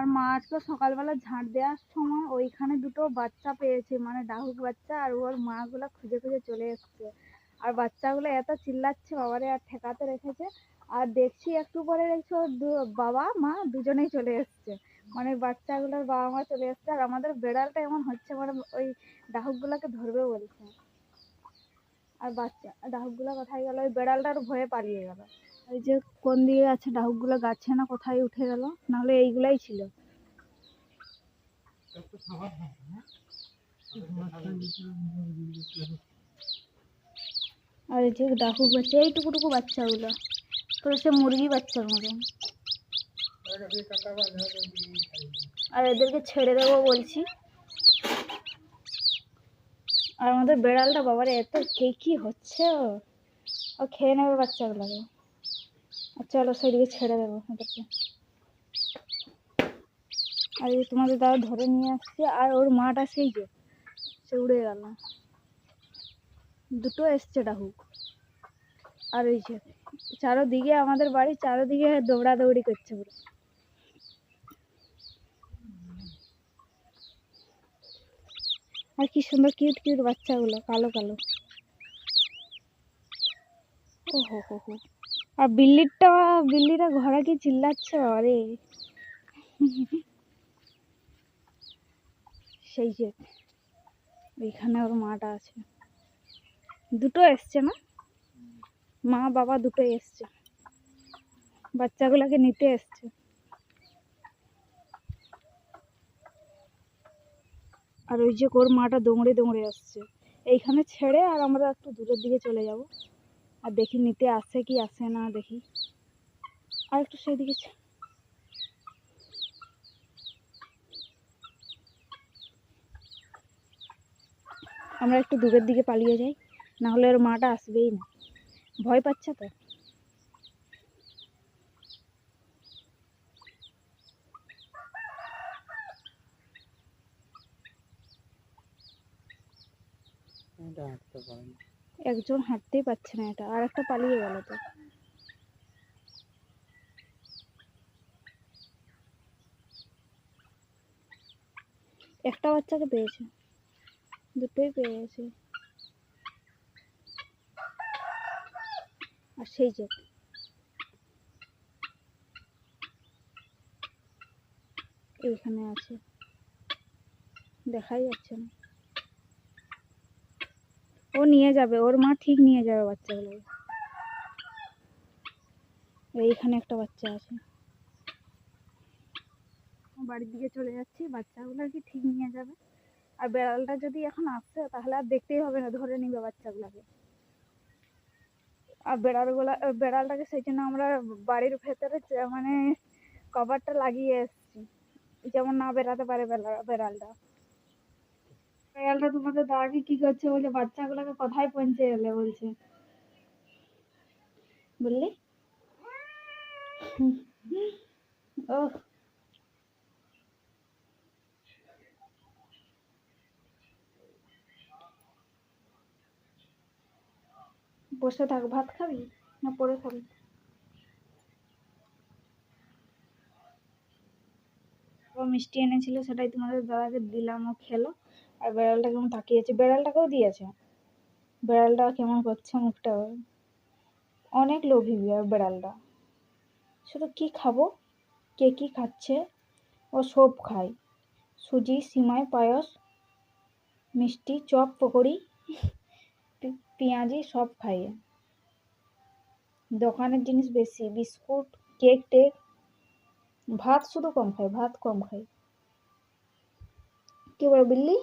আর মা আজকে সকালবেলা ঝাঁট দেওয়ার সময় ওইখানে দুটো বাচ্চা পেয়েছে মানে ডাহুক বাচ্চা আর ওর মাগুলো খুঁজে খুঁজে চলে এসছে। আর বাচ্চাগুলো এত চিল্লাচ্ছে, বাবারে আর ঠেকাতে রেখেছে। আর দেখছি একটু পরে দেখছি ওর বাবা, মা দুজনেই চলে এসছে। মানে বাচ্চাগুলোর বাবা মা চলে এসছে আর আমাদের বেড়ালটা এমন হচ্ছে মানে ওই ডাহুকগুলোকে ধরবে বলছে। আর বাচ্চা, ডাহুকগুলো কোথায় গেল? ওই বেড়ালটার ভয়ে পালিয়ে গেল। ওই যে কোন দিকে আছে ডাহুকগুলো গাছে না কোথায় উঠে গেল? নাহলে এইগুলাই ছিল। আর এই যে ডাহুক বাচ্চা এইটুকুটুকু বাচ্চাগুলো। পুরো সে মুরগি বাচ্চার মতন। আর এদেরকে ছেড়ে দেবো বলছি। আর আমাদের বেড়ালটা বাবারে, এত কে কি হচ্ছে? ও খেয়ে নেবে বাচ্চাগুলোকে। চলো সেদিকে ছেড়ে দেবো ওদেরকে। আর এই তোমাদের দাদা ধরে নিয়ে আসছে, আর ওর মাটা সেই যে, সে উড়ে গেল। দুটো এসছে ডাহুক আর ওই যে, চারোদিকে আমাদের বাড়ি, চারোদিকে দৌড়াদৌড়ি করছে পুরো। আর কি সুন্দর কিউট কিউট বাচ্চাগুলো, কালো কালো। ও হো হো হো। আর বিল্লিটা বিল্লিটা ঘরে কি চিল্লাচ্ছে? আরে। সেই যে এইখানে ওর মাটা আছে। দুটো এসছে না? মা, বাবা দুটো এসছে। বাচ্চাগুলোকে নিতে এসছে। আর ওই যে ওর মাটা দৌড়ে দৌড়ে আসছে। এইখানে ছেড়ে আর আমরা একটু দূরের দিকে চলে যাব। আর দেখি নিতে আসে কি আসে না দেখি। আর একটু সেদিকে ছে- আমরা একটু দূরের দিকে পালিয়ে যাই, না হলে ওর মাটা আসবেই না। ভয় পাচ্ছে তো? একজন হাঁটতেই পারছে না এটা, আর একটা পালিয়ে গেল তো। একটা বাচ্চাকে পেয়েছে, দুটোই পেয়ে গেছে আর সেই যে এইখানে আছে, দেখাই যাচ্ছে না। ও নিয়ে যাবে, ওর মা ঠিক নিয়ে যাবে বাচ্চাগুলোকে। এইখানে একটা বাচ্চা আছে। বাড়ির দিকে চলে যাচ্ছি, বাচ্চাগুলো কি ঠিক নিয়ে যাবে? আর বেড়ালটা যদি এখন আসছে, তাহলে আর দেখতেই হবে না, ধরে নিবে বাচ্চাগুলোকে। আর বেড়ালগুলা বেড়ালটাকে সেই জন্য আমরা বাড়ির ভেতরে মানে কভারটা লাগিয়ে এসেছি। যেমন না বেড়াতে পারে বেড়া- বেড়ালটা। বেড়ালটা তোমাদের দাদাকে কি করছে বলে বাচ্চাগুলোকে কোথায় পৌঁছে এলে বলছে। বুঝলি ও। বসে থাক, ভাত খাবি না পরে খাবি? মিষ্টি এনেছিল সেটাই তোমাদের দাদাকে দিলাম, ও খেলো। আর বেড়ালটা কেমন তাকিয়েছে? বেড়ালটাকেও দিয়েছে। বেড়ালটা কেমন করছে মুখটা? অনেক লোভী বেড়ালটা। শুধু কি খাব? কে কি খাচ্ছে? ও সব খায়। সুজি, সিমাই, পায়েস, মিষ্টি, চপ, পকোড়ি পেঁয়াজি সব খাইয়ে দোকানের জিনিস বেশি, বিস্কুট, কেক টেক। ভাত শুধু কম খায়, ভাত কম খায়। কি বলো বিল্লি?